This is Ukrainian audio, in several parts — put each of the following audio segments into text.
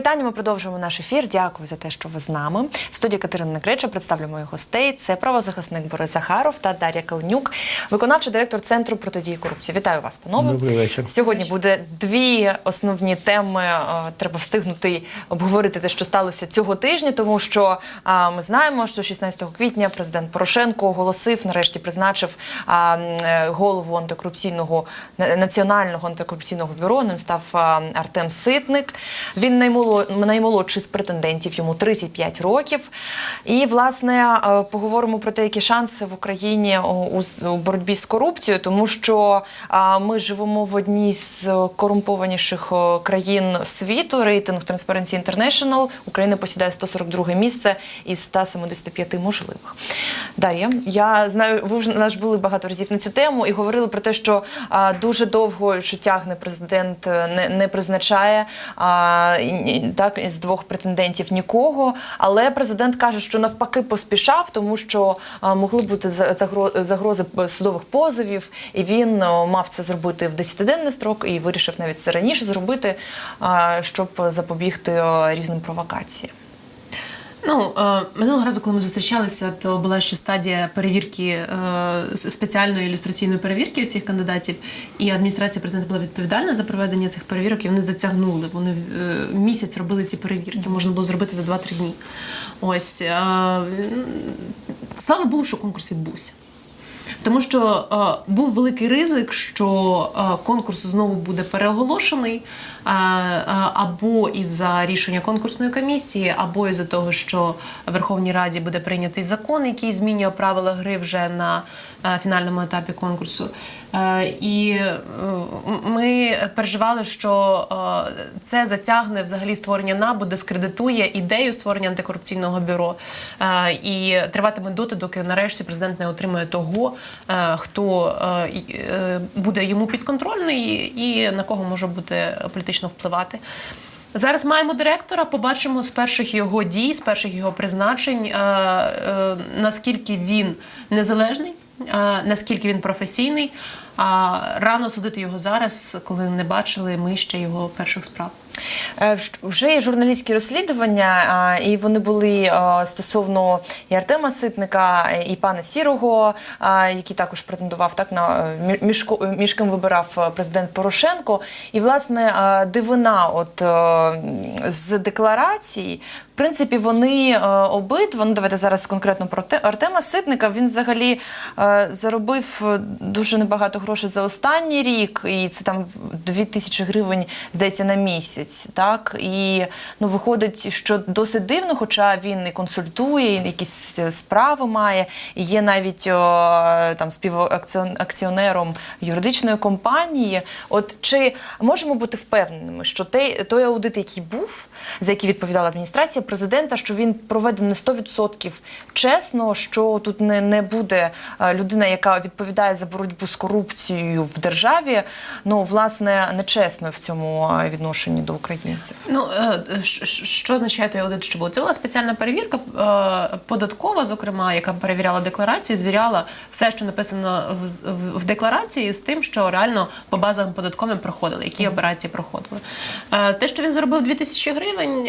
вітання. Ми продовжуємо наш ефір. Дякую за те, що ви з нами. В студії Катерина Некреча представлю моїх гостей. Це правозахисник Борис Захаров та Дар'я Калнюк, виконавчий директор центру протидії корупції. Вітаю вас, панове. Добрий вечір. Сьогодні буде дві основні теми. Е, Треба встигнути обговорити те, що сталося цього тижня, тому що ми знаємо, що 16 квітня президент Порошенко оголосив, нарешті призначив е, голову антикорупційного на- національного антикорупційного бюро. Ним став Артем Ситник. Він наймоло- наймолодший з претендентів, йому 35 років. І власне е, поговоримо про те, які шанси в Україні у, боротьбі з корупцією, тому що ми живемо в одній з корумпованіших е, країн світу. Рейтинг Transparency International. Україна посідає 142 місце із 175 можливих. Дар'я, я знаю, ви вже нас були багато разів на цю тему і говорили про те, що дуже довго що тягне президент, е, не, не призначає а, так з двох претендентів нікого. Але президент каже, що навпаки поспішав, тому що могли бути за- загрози судових позовів, і він мав це зробити в 10-денний строк і вирішив навіть це раніше зробити, щоб запобігти різним провокаціям. Ну е, минулого разу, коли ми зустрічалися, то була ще стадія перевірки е, спеціальної ілюстраційної перевірки цих кандидатів, і адміністрація президента була відповідальна за проведення цих перевірок. І вони затягнули. Вони е, місяць робили ці перевірки. Можна було зробити за 2-3 дні. Ось слава Богу, що конкурс відбувся. Тому що е, був великий ризик, що е, конкурс знову буде переоголошений е, е, або із-за рішення конкурсної комісії, або із-за того, що Верховній Раді буде прийнятий закон, який змінює правила гри вже на е, фінальному етапі конкурсу. Е, і е, ми переживали, що е, це затягне взагалі створення НАБУ, дискредитує ідею створення антикорупційного бюро і триватиме доти, доки нарешті президент не отримує того, хто буде йому підконтрольний і на кого може бути політично впливати. Зараз маємо директора, побачимо з перших його дій, з перших його призначень, наскільки він незалежний, наскільки він професійний. А рано судити його зараз, коли не бачили ми ще його перших справ. Е, вж- Вже є журналістські розслідування, і вони були стосовно і Артема Ситника, і пана Сірого, який також претендував так на е, мі- між, між ким вибирав е, президент Порошенко. І власне дивина, от е, з декларацій, в принципі, вони е, обидва. Ну давайте зараз конкретно про те Артема Ситника. Він взагалі е, заробив е, дуже небагато грошей за останній рік, і це там 2 тисячі гривень, здається, на місяць. Так і ну виходить, що досить дивно, хоча він і консультує, і якісь е, справи має, і є навіть о, там співакціонером юридичної компанії. От чи можемо бути впевненими, що той, той аудит, який був, за який відповідала адміністрація президента, що він проведений 100% чесно, що тут не, не буде е, людина, яка відповідає за боротьбу з корупцією в державі, ну власне нечесною в цьому е, відношенні до українців. Ну е, що означає той аудит, що був? Це була спеціальна перевірка е, податкова, зокрема, яка перевіряла декларації, звіряла все, що написано в, декларації, з тим, що реально по базам податковим проходили, які операції проходили. Е, Те, що він заробив 2000 гривень,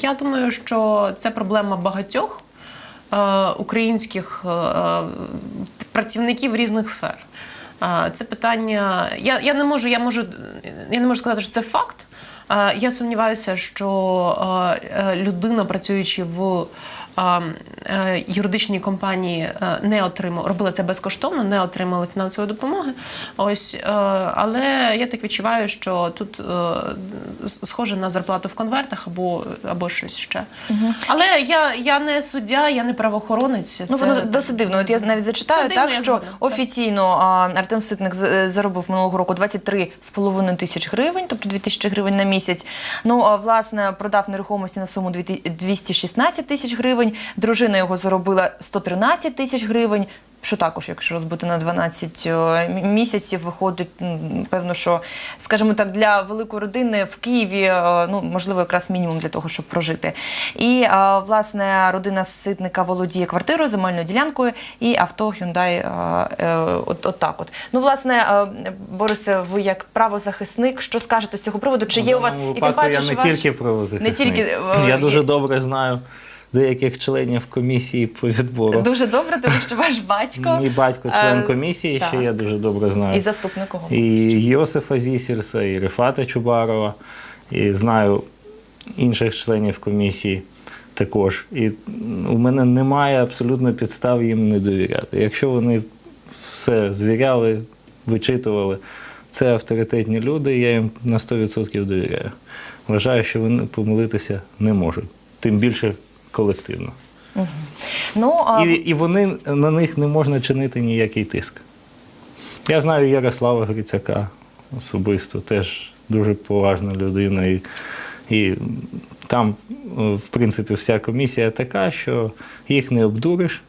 я думаю, що це проблема багатьох українських працівників різних сфер. Це питання. Я, я не можу, я можу, я не можу сказати, що це факт. Е, Я сумніваюся, що е, е, людина, працюючи в е, е, компанії, е, не отримала, робила це безкоштовно, не отримала фінансової допомоги. Ось, е, але я так відчуваю, що тут схоже на зарплату в конвертах або, або щось ще. Але я, я не суддя, я не правоохоронець. Ну Це- воно досить дивно. От я навіть зачитаю дивно, так, що згодна, офіційно Артем Ситник заробив минулого року 23,5 тисяч гривень, тобто 2 тисячі гривень на місяць. Ну власне продав нерухомості на суму 2 ті- 216 тисяч гривень. Дружина його заробила 113 тисяч гривень. Що також, якщо розбити на 12 е, місяців, виходить певно, що скажімо так, для великої родини в Києві е, ну можливо якраз мінімум для того, щоб прожити. І е, власне родина ситника володіє квартирою, земельною ділянкою і авто Hyundai от, от так. От ну власне, Борисе, ви як правозахисник, що скажете з цього приводу? Чи є у вас і тим паче, я не тільки правозахисник. Не тільки, я дуже добре знаю деяких членів комісії по відбору. Дуже добре, тому що ваш батько Мій батько член Е, комісії, так. ще я дуже добре знаю. і заступник його. І Йосифа Зісерса, і Рефата Чубарова, і знаю інших членів комісії також. І у мене немає абсолютно підстав їм не довіряти. Якщо вони все звіряли, вичитували, це авторитетні люди, я їм на 100% довіряю. Вважаю, що вони помилитися не можуть, тим більше колективно. Ну а І, і вони на них не можна чинити ніякий тиск. Я знаю Ярослава Грицяка особисто, теж дуже поважна людина. І, і там, в принципі, вся комісія така, що їх не обдуриш.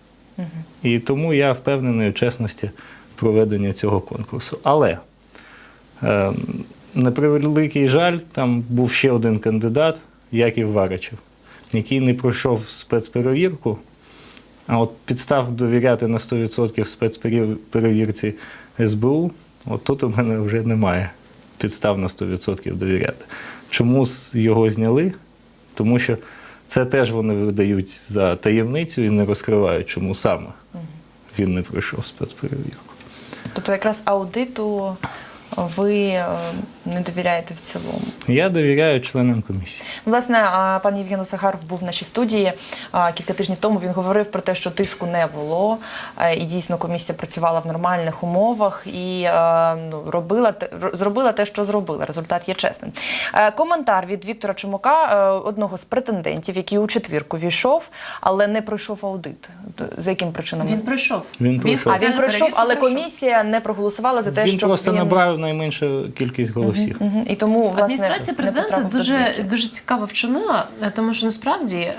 І тому я впевнений у чесності проведення цього конкурсу. Але, е, на превеликий жаль, там був ще один кандидат, Яків Варачев, який не пройшов спецперевірку. А от підстав довіряти на 100% спецперевірці СБУ, от тут у мене вже немає підстав на 100% довіряти. Чому його зняли? Тому що це теж вони видають за таємницю і не розкривають, чому саме він не пройшов спецперевірку. тобто якраз аудиту ви е, не довіряєте в цілому. Я довіряю членам комісії. Власне, пан Євген Сагаров був в нашій студії кілька тижнів тому. Він говорив про те, що тиску не було, і дійсно комісія працювала в нормальних умовах і ну, робила зробила те, що зробила. Результат є чесним. Е, Коментар від Віктора Чумака, е, одного з претендентів, який у четвірку війшов, але не пройшов аудит. За яким причинами? Він пройшов. Він пройшов. А він пройшов, але комісія не проголосувала за те, він що просто він... набрав найменшу кількість голосів. Мгм. І тому власне Адміністрація президента дуже дуже цікаво вчинила, е, тому що насправді е,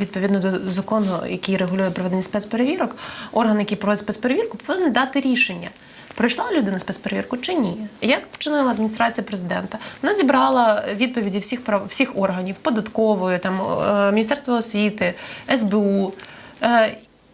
відповідно до закону, який регулює проведення спецперевірок, орган, який проводить спецперевірку, повинен дати рішення. Пройшла людина спецперевірку чи ні? Як вчинила адміністрація президента? Вона зібрала відповіді всіх прав всіх органів податкової, там е, Міністерства освіти, СБУ.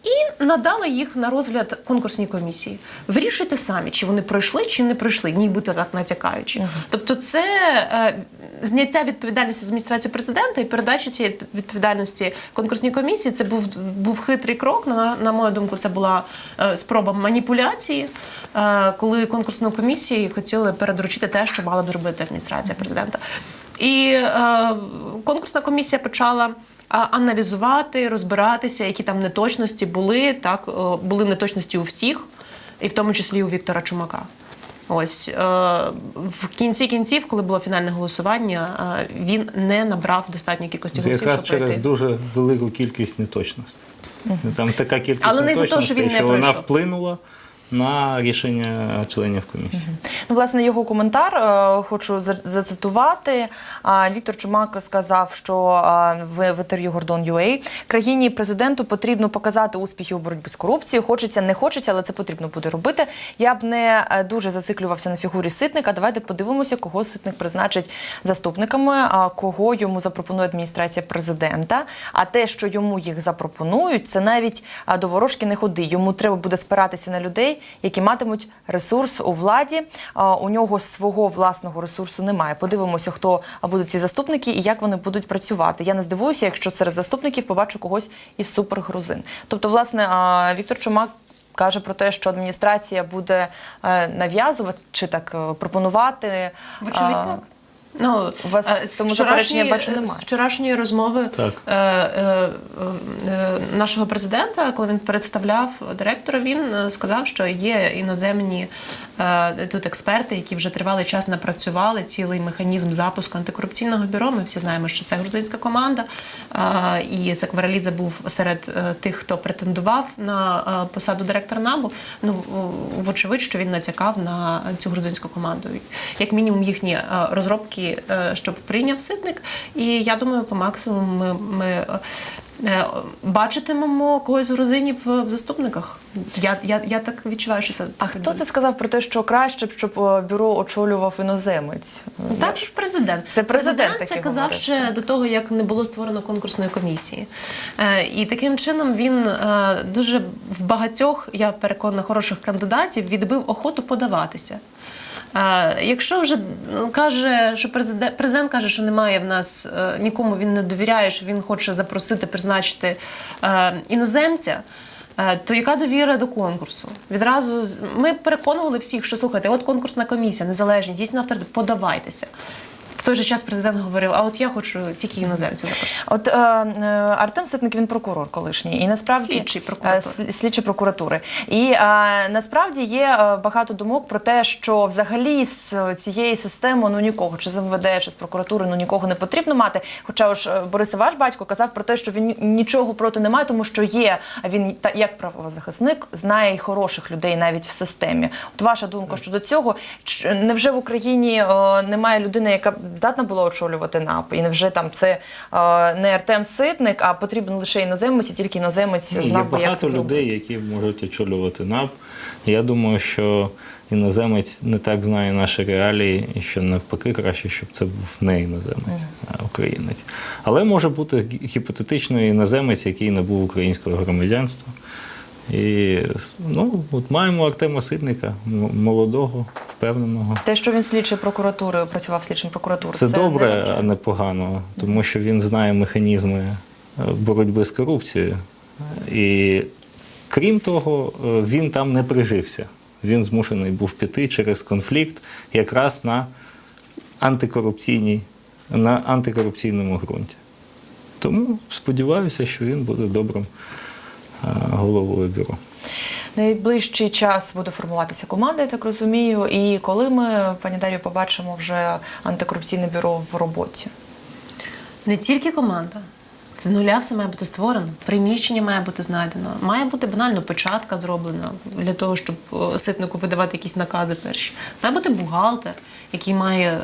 І надала їх на розгляд конкурсній комісії. Вирішуйте самі, чи вони пройшли, чи не пройшли, нібито так натякаючи. Тобто, це е, зняття відповідальності з адміністрації президента і передача цієї відповідальності конкурсній комісії. Це був був хитрий крок. На, на мою думку, це була е, спроба маніпуляції, е, коли конкурсну комісію хотіли передручити те, що мала б зробити адміністрація президента. І е, конкурсна комісія почала аналізувати, розбиратися, які там неточності були. Так е, були неточності у всіх, і в тому числі у Віктора Чумака. Ось е, в кінці кінців, коли було фінальне голосування, е, він не набрав достатньої кількості голосів, якраз щоб через пройти. дуже велику кількість неточностей. Там така кількість Але не за те, що він не що вона вплинула на рішення членів комісії. Ну, власне, його коментар е, хочу зацитувати. Віктор Чумак сказав, що в, інтерв'ю Гордон UA країні президенту потрібно показати успіхи у боротьбі з корупцією. Хочеться, не хочеться, але це потрібно буде робити. Я б не е, дуже зациклювався на фігурі ситника. Давайте подивимося, кого ситник призначить заступниками, кого йому запропонує адміністрація президента. А те, що йому їх запропонують, це навіть до ворожки не ходи. Йому треба буде спиратися на людей, які матимуть ресурс у владі. У нього свого власного ресурсу немає. Подивимося, хто будуть ці заступники і як вони будуть працювати. Я не здивуюся, якщо серед заступників побачу когось із супергрузин. Тобто, власне, Віктор Чумак. Каже про те, що адміністрація буде е, нав'язувати чи так е, пропонувати. Вочевидь, так. Ну, У вас е, з тому заперечення, я бачу, немає. З вчорашньої розмови Так. е, е, е, нашого президента, коли він представляв директора, він е, сказав, що є іноземні е, тут експерти, які вже тривалий час напрацювали цілий механізм запуску антикорупційного бюро. Ми всі знаємо, що це грузинська команда. Е, і Сакваралідзе був серед е, тих, хто претендував на е, посаду директора НАБУ. Ну, вочевидь, що він натякав на цю грузинську команду. Як мінімум, їхні е, розробки, е, щоб прийняв ситник. І я думаю, по максимуму ми, ми е, Бачитимемо когось з грузинів в заступниках. Я, я, я так відчуваю, що це А хто це сказав про те, що краще б, щоб е, бюро очолював іноземець? Так ж президент. Це президент це казав говорить, ще до того, як не було створено конкурсної комісії. І таким чином він дуже в багатьох, я переконана, хороших кандидатів відбив охоту подаватися. Якщо вже ну, каже, що президент, президент каже, що немає в нас е, нікому він не довіряє, що він хоче запросити, призначити е, іноземця. Е, То яка довіра до конкурсу? Відразу ми переконували всіх, що слухайте, от конкурсна комісія, незалежні, дійсно авторитет, подавайтеся. Той же час президент говорив: а от я хочу тільки іноземців. От е, е, Артем Ситник він прокурор колишній, і насправді Слідчий прокуратури. Е, слідчий прокуратури. І е, насправді є е, багато думок про те, що взагалі з цієї системи ну нікого, чи з МВД, чи з прокуратури, ну нікого не потрібно мати. Хоча ж Бориса, ваш батько казав про те, що він нічого проти не має, тому що є він та як правозахисник знає і хороших людей навіть в системі. От ваша думка щодо цього, невже в Україні е, немає людини, яка здатна була очолювати НАП? І невже там це е, не Артем Ситник, а потрібен лише іноземець, і тільки іноземець Ні, Є знав як багато це зробити? людей, які можуть очолювати НАП. Я думаю, що іноземець не так знає наші реалії, і що навпаки краще, щоб це був не іноземець, а українець. Але може бути гі- гіпотетично іноземець, який не був українського громадянства. І ну, от маємо Артема Ситника, молодого, впевненого. Те, що він слідчий прокуратури працював слідчим прокуратури, Це, не добре, заважає? а не погано, тому що він знає механізми е, боротьби з корупцією. І крім того, е, він там не прижився. Він змушений був піти через конфлікт якраз на антикорупційній, на антикорупційному ґрунті. Тому сподіваюся, що він буде добрим е, головою бюро. Найближчий час буде формуватися команда, я так розумію. І коли ми, пані Дар'ю, побачимо вже антикорупційне бюро в роботі? Не тільки команда. З нуля все має бути створено, приміщення має бути знайдено, має бути банально початка зроблена для того, щоб ситнику видавати якісь накази перші. Має бути бухгалтер, який має е,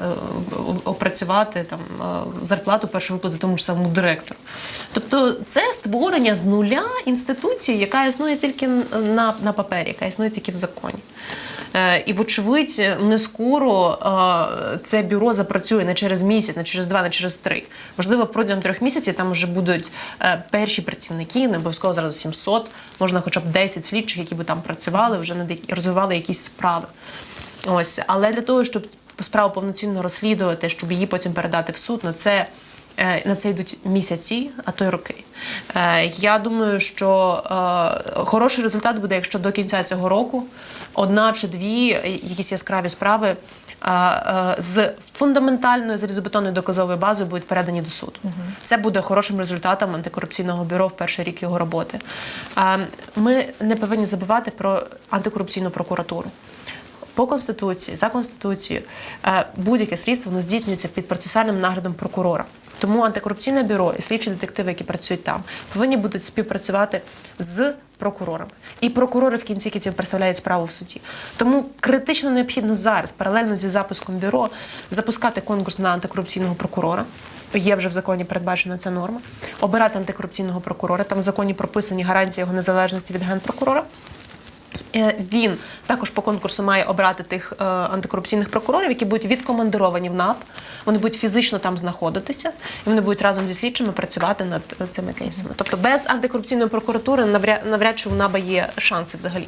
опрацювати там е, зарплату першу виплату тому ж самому директору. Тобто це створення з нуля інституції, яка існує тільки на, на папері, яка існує тільки в законі. Е, І, вочевидь, не скоро е, це бюро запрацює не через місяць, не через два, не через три. Можливо, протягом трьох місяців там вже будуть е, перші працівники, не обов'язково зразу 700, можна хоча б 10 слідчих, які би там працювали, вже розвивали якісь справи. Ось, але для того, щоб справу повноцінно розслідувати, щоб її потім передати в суд, на це. Е, На це йдуть місяці, а то й роки. Е, Я думаю, що е, хороший результат буде, якщо до кінця цього року одна чи дві якісь яскраві справи з фундаментальною залізобетонною доказовою базою будуть передані до суду. Це буде хорошим результатом антикорупційного бюро в перший рік його роботи. Ми не повинні забувати про антикорупційну прокуратуру. По конституції, за конституцією, будь-яке слідство воно здійснюється під процесуальним наглядом прокурора. Тому антикорупційне бюро і слідчі детективи, які працюють там, повинні будуть співпрацювати з прокурорами. І прокурори в кінці кінців представляють справу в суді. Тому критично необхідно зараз, паралельно зі запуском бюро, запускати конкурс на антикорупційного прокурора. Є вже в законі передбачена ця норма. Обирати антикорупційного прокурора. Там в законі прописані гарантії його незалежності від генпрокурора. Е, Він також по конкурсу має обрати тих е, антикорупційних прокурорів, які будуть відкомандировані в НАП. Вони будуть фізично там знаходитися, і вони будуть разом зі слідчими працювати над е, цими кейсами. Тобто без антикорупційної прокуратури навряд, чи у НАБА є шанси взагалі.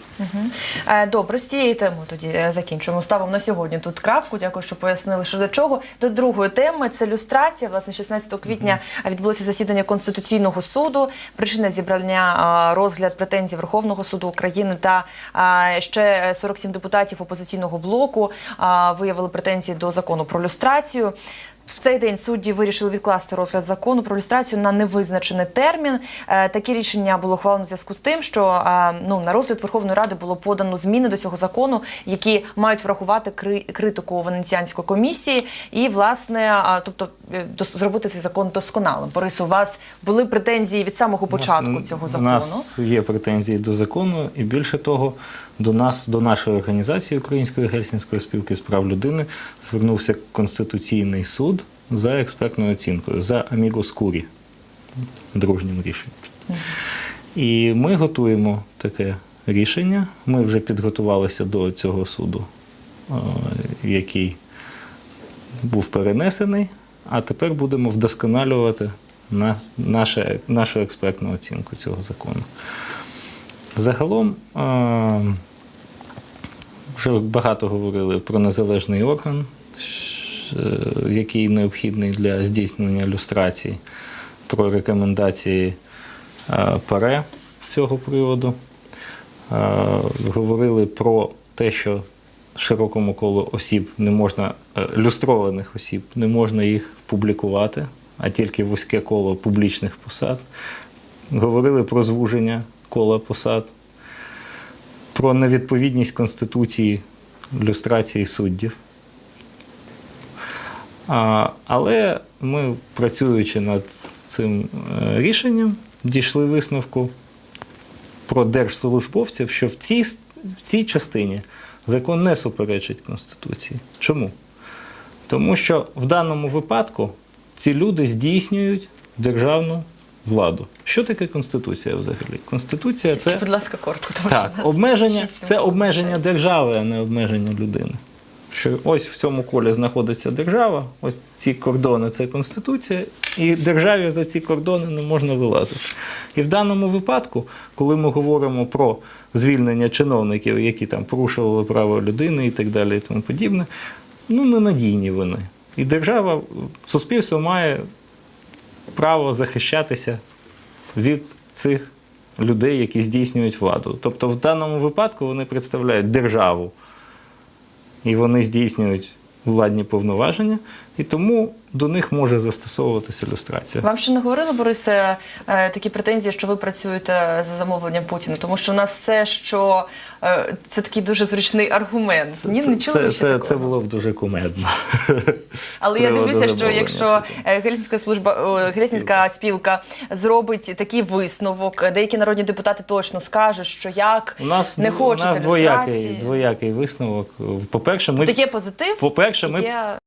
Добре, з цією темою тоді закінчуємо. Ставимо на сьогодні тут крапку. Дякую, що пояснили, що до чого. До другої теми це люстрація. Власне, 16 квітня відбулося засідання Конституційного суду. Причина зібрання розгляд претензій Верховного суду України та ще 47 депутатів опозиційного блоку е, виявили претензії до закону про люстрацію. В цей день судді вирішили відкласти розгляд закону про люстрацію на невизначений термін. Е, Таке рішення було ухвалено в зв'язку з тим, що е, ну на розгляд Верховної Ради було подано зміни до цього закону, які мають врахувати кри- критику Венеціанської комісії, і власне, тобто е, зробити цей закон досконалим. Борис, у вас були претензії від самого початку У нас- цього У нас є претензії до закону, і більше того, до нас, до нашої організації Української гельсінської спілки з прав людини звернувся Конституційний суд за експертною оцінкою за амігус курі. дружнім рішенням. І ми готуємо таке рішення. Ми вже підготувалися до цього суду, е, який був перенесений, а тепер будемо вдосконалювати на наше, нашу експертну оцінку цього закону. Загалом е, вже багато говорили про незалежний орган, який необхідний для здійснення люстрації, про рекомендації е, ПАРЕ з цього приводу. Е, Говорили про те, що широкому колу осіб не можна, е, люстрованих осіб, не можна їх публікувати, а тільки вузьке коло публічних посад. Говорили про звуження кола посад, про невідповідність Конституції люстрації суддів. А, але ми, працюючи над цим е, рішенням, дійшли висновку про держслужбовців, що в цій, в цій частині закон не суперечить Конституції. Чому? Тому що в даному випадку ці люди здійснюють державну владу. Що таке Конституція взагалі? Конституція це. Будь ласка, коротко. тому Так, нас обмеження це обмеження держави, а не обмеження людини. Що ось в цьому колі знаходиться держава, ось ці кордони це конституція, і державі за ці кордони не можна вилазити. І в даному випадку, коли ми говоримо про звільнення чиновників, які там порушували право людини і так далі, і тому подібне, ну ненадійні вони. І держава, суспільство має право захищатися від цих людей, які здійснюють владу. Тобто, в даному випадку вони представляють державу, і вони здійснюють владні повноваження, і тому до них може застосовуватися люстрація. Вам ще не говорили, Борисе, е, такі претензії, що ви працюєте за замовленням Путіна? Тому що у нас все, що е, це такий дуже зручний аргумент. Ні, не чули це, ще це, це було б дуже кумедно. Але я дивлюся, що якщо е, Гельсінська служба Гельсінська спілка зробить такий висновок, деякі народні депутати точно скажуть, що як У нас, не у нас двоякий, двоякий висновок. По-перше, ми, Тобто є позитив, по-перше, ми є